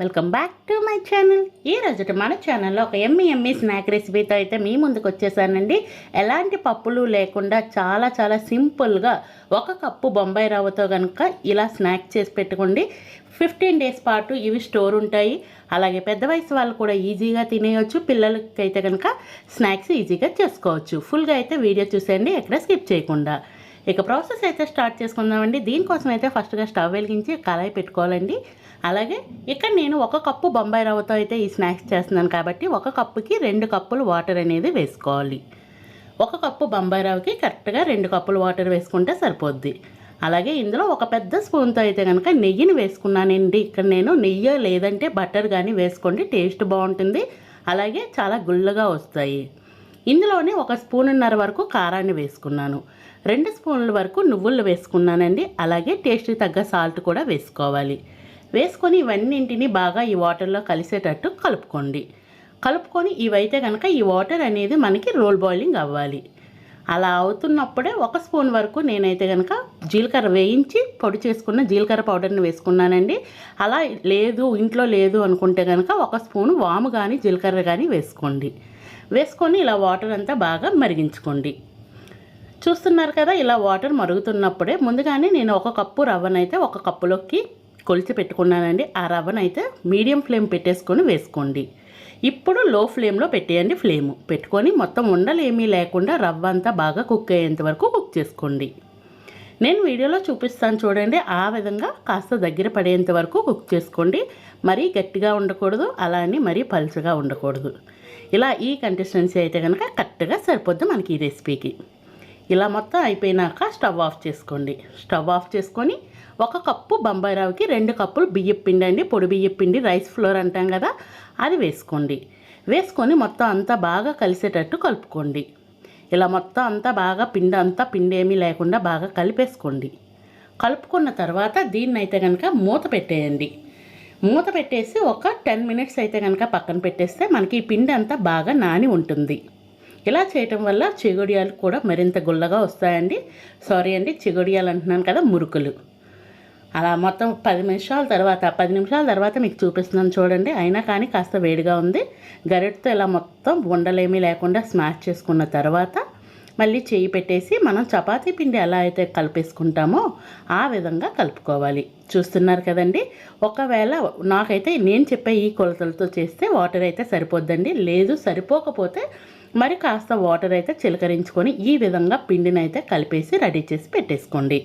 Welcome back to my channel. ఈ రోజుట మన ఛానల్లో ఒక ఎమ్మి ఎమ్మి స్నాక్ రెసిపీతో అయితే మీ ముందుకు వచ్చేసానండి. ఎలాంటి పప్పులు లేకుండా చాలా చాలా సింపుల్గా ఒక కప్పు బొంబాయి రవ్వతో కనుక ఇలా స్నాక్ చేసి పెట్టుకోండి. ఫిఫ్టీన్ డేస్ పాటు ఇవి స్టోర్ ఉంటాయి. అలాగే పెద్ద వయసు వాళ్ళు కూడా ఈజీగా తినేయొచ్చు. పిల్లలకి అయితే కనుక స్నాక్స్ ఈజీగా చేసుకోవచ్చు. ఫుల్గా అయితే వీడియో చూసేయండి ఎక్కడ స్కిప్ చేయకుండా. ఇక ప్రాసెస్ అయితే స్టార్ట్ చేసుకుందామండి. దీనికోసం అయితే ఫస్ట్గా స్టవ్ వెలిగించి కళాయి పెట్టుకోవాలండి. అలాగే ఇక్కడ నేను ఒక కప్పు బొంబాయి రవ్వతో అయితే ఈ స్నాక్స్ చేస్తున్నాను కాబట్టి ఒక కప్పుకి రెండు కప్పులు వాటర్ అనేది వేసుకోవాలి. ఒక కప్పు బొంబాయి రవ్వకి కరెక్ట్గా రెండు కప్పులు వాటర్ వేసుకుంటే సరిపోద్ది. అలాగే ఇందులో ఒక పెద్ద స్పూన్తో అయితే కనుక నెయ్యిని వేసుకున్నానండి. ఇక్కడ నేను నెయ్యి లేదంటే బటర్ కానీ వేసుకోండి టేస్ట్ బాగుంటుంది. అలాగే చాలా గుల్లగా వస్తాయి. ఇందులోనే ఒక స్పూన్నర వరకు కారాన్ని వేసుకున్నాను. రెండు స్పూన్ల వరకు నువ్వులు వేసుకున్నానండి. అలాగే టేస్ట్కి తగ్గ సాల్ట్ కూడా వేసుకోవాలి. వేసుకొని ఇవన్నింటిని బాగా ఈ వాటర్లో కలిసేటట్టు కలుపుకోండి. కలుపుకొని ఇవైతే కనుక ఈ వాటర్ అనేది మనకి రోల్ బాయిలింగ్ అవ్వాలి. అలా అవుతున్నప్పుడే ఒక స్పూన్ వరకు నేనైతే కనుక జీలకర్ర వేయించి పొడి చేసుకున్న జీలకర్ర పౌడర్ని వేసుకున్నానండి. అలా లేదు ఇంట్లో లేదు అనుకుంటే కనుక ఒక స్పూన్ వాము కానీ జీలకర్ర కానీ వేసుకోండి. వేసుకొని ఇలా వాటర్ అంతా బాగా మరిగించుకోండి. చూస్తున్నారు కదా ఇలా వాటర్ మరుగుతున్నప్పుడే ముందుగానే నేను ఒక కప్పు రవ్వనైతే ఒక కప్పులోకి కొలిచి పెట్టుకున్నానండి. ఆ రవ్వనైతే మీడియం ఫ్లేమ్ పెట్టేసుకొని వేసుకోండి. ఇప్పుడు లో ఫ్లేమ్లో పెట్టేయండి ఫ్లేమ్. పెట్టుకొని మొత్తం ఉండలు ఏమీ లేకుండా రవ్వ అంతా బాగా కుక్ అయ్యేంత వరకు కుక్ చేసుకోండి. నేను వీడియోలో చూపిస్తాను చూడండి. ఆ విధంగా కాస్త దగ్గర పడేంత వరకు కుక్ చేసుకోండి. మరీ గట్టిగా ఉండకూడదు అలా అని మరీ పలుచగా ఉండకూడదు. ఇలా ఈ కన్సిస్టెన్సీ అయితే కనుక కరెక్ట్గా సరిపోద్ది మనకి ఈ రెసిపీకి ఇలా మొత్తం అయిపోయినాక స్టవ్ ఆఫ్ చేసుకోండి. స్టవ్ ఆఫ్ చేసుకొని ఒక కప్పు బొంబాయి రవ్వకి రెండు కప్పులు బియ్యం పిండి అండి. పొడి బియ్యం పిండి రైస్ ఫ్లోర్ అంటాం కదా అది వేసుకోండి. వేసుకొని మొత్తం అంతా బాగా కలిసేటట్టు కలుపుకోండి. ఇలా మొత్తం అంతా బాగా పిండి అంతా పిండి ఏమీ లేకుండా బాగా కలిపేసుకోండి. కలుపుకున్న తర్వాత దీన్ని అయితే కనుక మూత పెట్టేయండి. మూత పెట్టేసి ఒక టెన్ మినిట్స్ అయితే కనుక పక్కన పెట్టేస్తే మనకి ఈ పిండి అంతా బాగా నాని ఉంటుంది. ఇలా చేయటం వల్ల చిగుడియాలు కూడా మరింత గుల్లగా వస్తాయండి. సారీ అండి చిగుడియాలు అంటున్నాను కదా మురుకులు. అలా మొత్తం పది నిమిషాల తర్వాత పది నిమిషాల తర్వాత మీకు చూపిస్తున్నాను చూడండి. అయినా కానీ కాస్త వేడిగా ఉంది. గరిటతో ఇలా మొత్తం ఉండలేమీ లేకుండా స్మాష్ చేసుకున్న తర్వాత మళ్ళీ చేయి పెట్టేసి మనం చపాతీ పిండి ఎలా అయితే కలిపేసుకుంటామో ఆ విధంగా కలుపుకోవాలి. చూస్తున్నారు కదండి? ఒకవేళ నాకైతే నేను చెప్పే ఈ కొలతలతో చేస్తే వాటర్ అయితే సరిపోద్దండి. లేదు సరిపోకపోతే మరి కాస్త వాటర్ అయితే చిలకరించుకొని ఈ విధంగా పిండిని అయితే కలిపేసి రెడీ చేసి పెట్టేసుకోండి.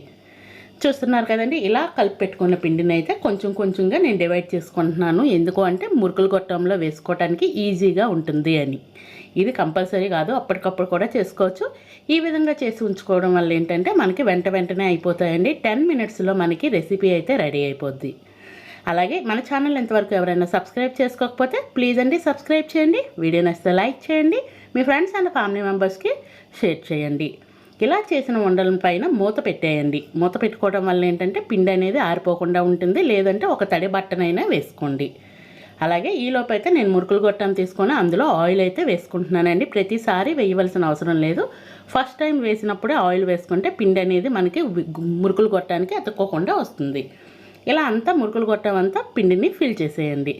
చూస్తున్నారు కదండి. ఇలా కలిపి పెట్టుకున్న పిండిని అయితే కొంచెం కొంచెంగా నేను డివైడ్ చేసుకుంటున్నాను. ఎందుకు అంటే మురుకులు గొట్టంలో వేసుకోవడానికి ఈజీగా ఉంటుంది అని. ఇది కంపల్సరీ కాదు అప్పటికప్పుడు కూడా చేసుకోవచ్చు. ఈ విధంగా చేసి ఉంచుకోవడం వల్ల ఏంటంటే మనకి వెంట వెంటనే అయిపోతాయండి. టెన్ మినిట్స్లో మనకి రెసిపీ అయితే రెడీ అయిపోద్ది. అలాగే మన ఛానల్ ఎంతవరకు ఎవరైనా సబ్స్క్రైబ్ చేసుకోకపోతే ప్లీజ్ అండి సబ్స్క్రైబ్ చేయండి. వీడియో నచ్చితే లైక్ చేయండి. మీ ఫ్రెండ్స్ అండ్ ఫ్యామిలీ మెంబర్స్కి షేర్ చేయండి. ఇలా చేసిన ఉండల పైన మూత పెట్టేయండి. మూత పెట్టుకోవడం వల్ల ఏంటంటే పిండి అనేది ఆరిపోకుండా ఉంటుంది. లేదంటే ఒక తడి బట్టనైనా వేసుకోండి. అలాగే ఈలోపు అయితే నేను మురుకులు గొట్టం తీసుకొని అందులో ఆయిల్ అయితే వేసుకుంటున్నానండి. ప్రతిసారి వేయవలసిన అవసరం లేదు. ఫస్ట్ టైం వేసినప్పుడే ఆయిల్ వేసుకుంటే పిండి అనేది మనకి మురుకులు గొట్టానికి అతుక్కోకుండా వస్తుంది. ఇలా అంతా మురుకులు గొట్టం అంతా పిండిని ఫిల్ చేసేయండి.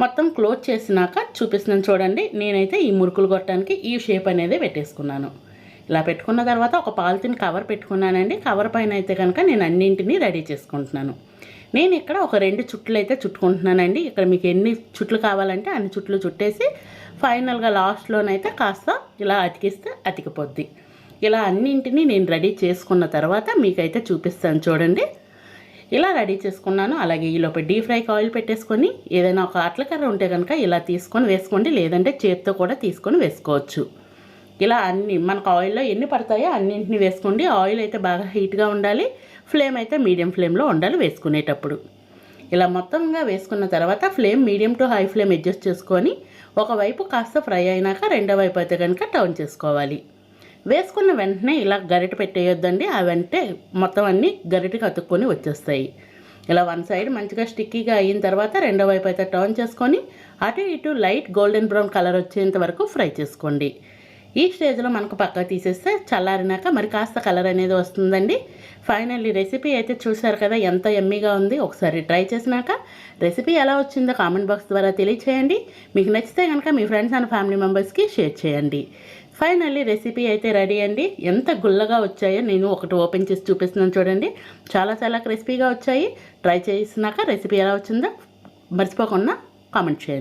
మొత్తం క్లోజ్ చేసినాక చూపిస్తున్నాను చూడండి. నేనైతే ఈ మురుకులు గొట్టానికి ఈ షేప్ అనేది పెట్టేసుకున్నాను. ఇలా పెట్టుకున్న తర్వాత ఒక పాలిథిన్ కవర్ పెట్టుకున్నానండి. కవర్ పైన అయితే కనుక నేను అన్నింటినీ రెడీ చేసుకుంటున్నాను. నేను ఇక్కడ ఒక రెండు చుట్లు అయితే చుట్టుకుంటున్నానండి. ఇక్కడ మీకు ఎన్ని చుట్లు కావాలంటే అన్ని చుట్లు చుట్టేసి ఫైనల్గా లాస్ట్లోనైతే కాస్త ఇలా అతికిస్తే అతికిపోద్ది. ఇలా అన్నింటినీ నేను రెడీ చేసుకున్న తర్వాత మీకైతే చూపిస్తాను చూడండి. ఇలా రెడీ చేసుకున్నాను. అలాగే ఈలోపు డీప్ ఫ్రైకి ఆయిల్ పెట్టేసుకొని ఏదైనా ఒక అట్లకర్ర ఉంటే కనుక ఇలా తీసుకొని వేసుకోండి. లేదంటే చేతితో కూడా తీసుకొని వేసుకోవచ్చు. ఇలా అన్ని మనకు ఆయిల్లో ఎన్ని పడతాయో అన్నింటిని వేసుకోండి. ఆయిల్ అయితే బాగా హీట్గా ఉండాలి. ఫ్లేమ్ అయితే మీడియం ఫ్లేమ్లో ఉండాలి వేసుకునేటప్పుడు. ఇలా మొత్తంగా వేసుకున్న తర్వాత flame medium to high flame adjust చేసుకొని ఒకవైపు కాస్త ఫ్రై అయినాక రెండో వైపు అయితే కనుక టర్న్ చేసుకోవాలి. వేసుకున్న వెంటనే ఇలా గరిట పెట్టేయొద్దండి. ఆ వెంటనే మొత్తం అన్నీ గరిటకి అతుక్కొని వచ్చేస్తాయి. ఇలా వన్ సైడ్ మంచిగా స్టిక్కీగా అయిన తర్వాత రెండో వైపు అయితే టర్న్ చేసుకొని అటు ఇటు లైట్ గోల్డెన్ బ్రౌన్ కలర్ వచ్చేంత వరకు ఫ్రై చేసుకోండి. ఈ స్టేజ్లో మనకు పక్క తీసేస్తే చల్లారినాక మరి కాస్త కలర్ అనేది వస్తుందండి. ఫైనల్లీ రెసిపీ అయితే చూశారు కదా ఎంత ఎమ్మీగా ఉంది. ఒకసారి ట్రై చేసినాక రెసిపీ ఎలా వచ్చిందో కామెంట్ బాక్స్ ద్వారా తెలియచేయండి. మీకు నచ్చితే కనుక మీ ఫ్రెండ్స్ అండ్ ఫ్యామిలీ మెంబర్స్కి షేర్ చేయండి. ఫైనల్లీ రెసిపీ అయితే రెడీ అండి. ఎంత గుల్లగా వచ్చాయో నేను ఒకటి ఓపెన్ చేసి చూపిస్తున్నాను చూడండి. చాలా చాలా క్రిస్పీగా వచ్చాయి. ట్రై చేసినాక రెసిపీ ఎలా వచ్చిందో మర్చిపోకుండా కామెంట్ చేయండి.